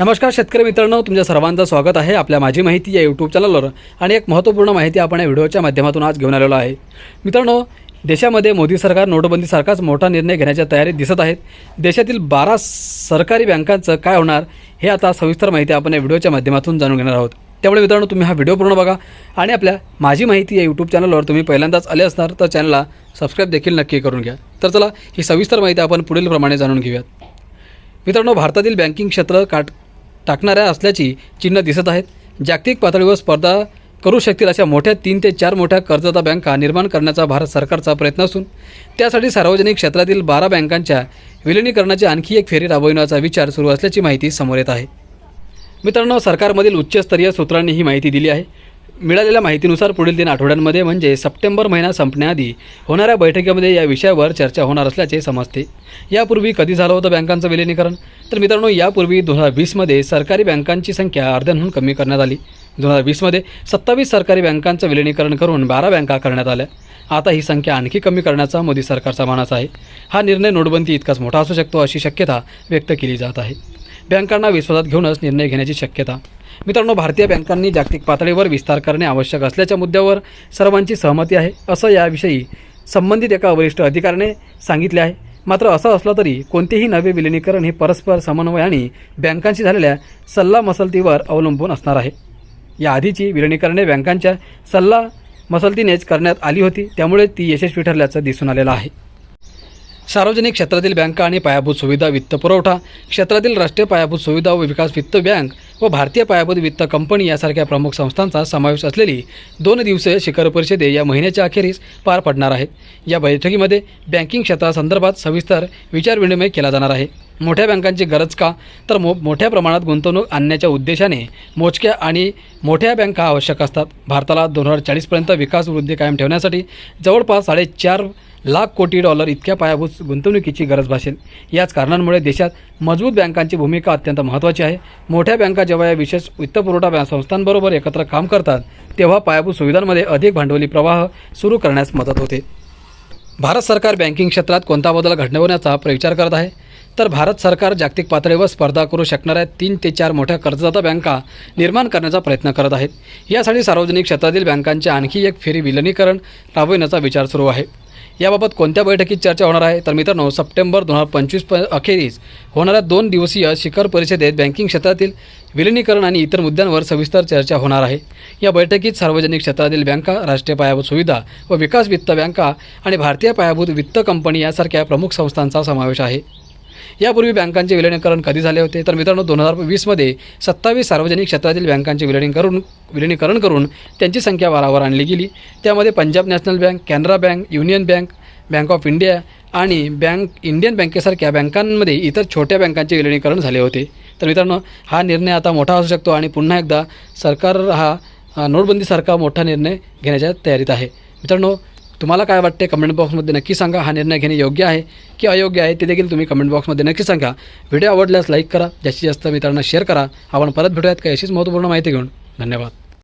नमस्कार शेतकरी मित्रांनो तुमच्या सर्वांचं स्वागत आहे आपल्या माझी माहिती या यूट्यूब चॅनलवर आणि एक महत्त्वपूर्ण माहिती आपण या व्हिडिओच्या माध्यमातून आज घेऊन आलेलो आहे. मित्रांनो देशामध्ये मोदी सरकार नोटबंदीसारखाच मोठा निर्णय घेण्याच्या तयारीत दिसत आहेत. देशातील बारा सरकारी बँकांचं काय होणार हे आता सविस्तर माहिती आपण या व्हिडिओच्या माध्यमातून जाणून घेणार आहोत. त्यामुळे मित्रांनो तुम्ही हा व्हिडिओ पूर्ण बघा आणि आपल्या माझी माहिती या यूट्यूब चॅनलवर तुम्ही पहिल्यांदाच आले असणार तर चॅनलला सबस्क्राईब देखील नक्की करून घ्या. तर चला ही सविस्तर माहिती आपण पुढील प्रमाणे जाणून घेऊयात. मित्रांनो भारतातील बँकिंग क्षेत्र काट टाकणाऱ्या असल्याची चिन्ह दिसत आहेत. जागतिक पातळीवर स्पर्धा करू शकतील अशा मोठ्या तीन ते चार मोठ्या कर्जदार बँका निर्माण करण्याचा भारत सरकारचा प्रयत्न असून त्यासाठी सार्वजनिक क्षेत्रातील बारा बँकांच्या विलिनीकरणाची आणखी एक फेरी राबविण्याचा विचार सुरू असल्याची माहिती समोर येत आहे. मित्रांनो सरकारमधील उच्चस्तरीय सूत्रांनी ही माहिती दिली आहे. मिळालेल्या माहितीनुसार पुढील तीन आठवड्यांमध्ये म्हणजे सप्टेंबर महिना संपण्याआधी होणाऱ्या बैठकीमध्ये या विषयावर चर्चा होणार असल्याचे समजते. यापूर्वी कधी झालं होतं बँकांचं विलिनीकरण? तर मित्रांनो यापूर्वी दोन हजार वीसमध्ये सरकारी बँकांची संख्या अर्ध्याहून कमी करण्यात आली. दोन हजार वीसमध्ये सत्तावीस सरकारी बँकांचं विलिनीकरण करून बारा बँका करण्यात आल्या. आता ही संख्या आणखी कमी करण्याचा मोदी सरकारचा मानस आहे. हा निर्णय नोटबंदी इतकाच मोठा असू शकतो अशी शक्यता व्यक्त केली जात आहे. बँकांना विश्वासात घेऊनच निर्णय घेण्याची शक्यता मित्रांनो भारतीय बँकांनी जागतिक पातळीवर विस्तार करणे आवश्यक असल्याच्या मुद्द्यावर सर्वांची सहमती आहे असं याविषयी संबंधित एका वरिष्ठ अधिकाऱ्याने सांगितले आहे. मात्र असं असलं तरी कोणतेही नवे विलिनीकरण हे परस्पर समन्वय आणि बँकांशी झालेल्या सल्ला मसलतीवर अवलंबून असणार आहे. या आधीची विलिनीकरणे बँकांच्या सल्ला मसलतीनेच करण्यात आली होती त्यामुळे ती यशस्वी ठरल्याचं दिसून आलेलं आहे. सार्वजनिक क्षेत्रातील बँका आणि पायाभूत सुविधा वित्तपुरवठा क्षेत्रातील राष्ट्रीय पायाभूत सुविधा व विकास वित्त बँक व भारतीय पायाभूत वित्त कंपनी यासारख्या प्रमुख संस्थांचा समावेश असलेली दोन दिवसीय शिखर परिषदे या महिन्याच्या अखेरीस पार पडणार आहेत. या बैठकीमध्ये बँकिंग क्षेत्रासंदर्भात सविस्तर विचारविनिमय केला जाणार आहे. मोठ्या बँकांची गरज का? तर मो मोठ्या प्रमाणात गुंतवणूक आणण्याच्या उद्देशाने मोजक्या आणि मोठ्या बँका आवश्यक असतात. भारताला दोन हजार चाळीसपर्यंत विकास वृद्धी कायम ठेवण्यासाठी जवळपास साडेचार लाख कोटी डॉलर इतक्या पायाभूत गुंतवणुकीची गरज भासेल. याच कारणांमुळे देशात मजबूत बँकांची भूमिका अत्यंत महत्त्वाची आहे. मोठ्या बँका जेव्हा या विशेष वित्तपुरवठा बँक संस्थांबरोबर एकत्र काम करतात तेव्हा पायाभूत सुविधांमध्ये अधिक भांडवली प्रवाह सुरू करण्यास मदत होते. भारत सरकार बँकिंग क्षेत्रात कोणता बदल घडवण्याचा विचार करत आहे? तर भारत सरकार जागतिक पातळीवर स्पर्धा करू शकणाऱ्या तीन ते चार मोठ्या कर्जदाता बँका निर्माण करण्याचा प्रयत्न करत आहेत. यासाठी सार्वजनिक क्षेत्रातील बँकांचे आणखी एक फेरी विलनीकरण राबविण्याचा विचार सुरू आहे. याबाबत कोणत्या बैठकीत चर्चा होणार आहे? तर मित्रांनो सप्टेंबर दोन हजार पंचवीस प अखेरीस होणाऱ्या दोन दिवसीय शिखर परिषदेत बँकिंग क्षेत्रातील विलिनीकरण आणि इतर मुद्द्यांवर सविस्तर चर्चा होणार आहे. या बैठकीत सार्वजनिक क्षेत्रातील बँका राष्ट्रीय पायाभूत सुविधा व विकास वित्त बँका आणि भारतीय पायाभूत वित्त कंपनी यासारख्या प्रमुख संस्थांचा समावेश आहे. यापूर्वी बँकांचे विलिनीकरण कधी झाले होते? तर मित्रांनो दोन हजार वीसमध्ये सत्तावीस सार्वजनिक क्षेत्रातील बँकांचे विलिनीकरण विलिनीकरण करून त्यांची संख्या वारावर आणली गेली. त्यामध्ये Punjab national bank Canara bank union bank bank of India आणि बँक इंडियन बँकेसारख्या बँकांमध्ये इतर छोट्या बँकांचे विलिनीकरण झाले होते. तर मित्रांनो हा निर्णय आता मोठा असू शकतो आणि पुन्हा एकदा सरकार हा नोटबंदीसारखा मोठा निर्णय घेण्याच्या तयारीत आहे. मित्रांनो तुम्हाला काय वाटते कमेंट बॉक्समध्ये नक्की सांगा. हा निर्णय घेणे योग्य आहे की अयोग्य आहे ते देखील तुम्ही कमेंट बॉक्समध्ये नक्की सांगा. व्हिडिओ आवडल्यास लाईक करा. जास्तीत जास्त मित्रांना शेअर करा. आपण परत भेटूयात काही अशीच महत्त्वपूर्ण माहिती घेऊन. धन्यवाद.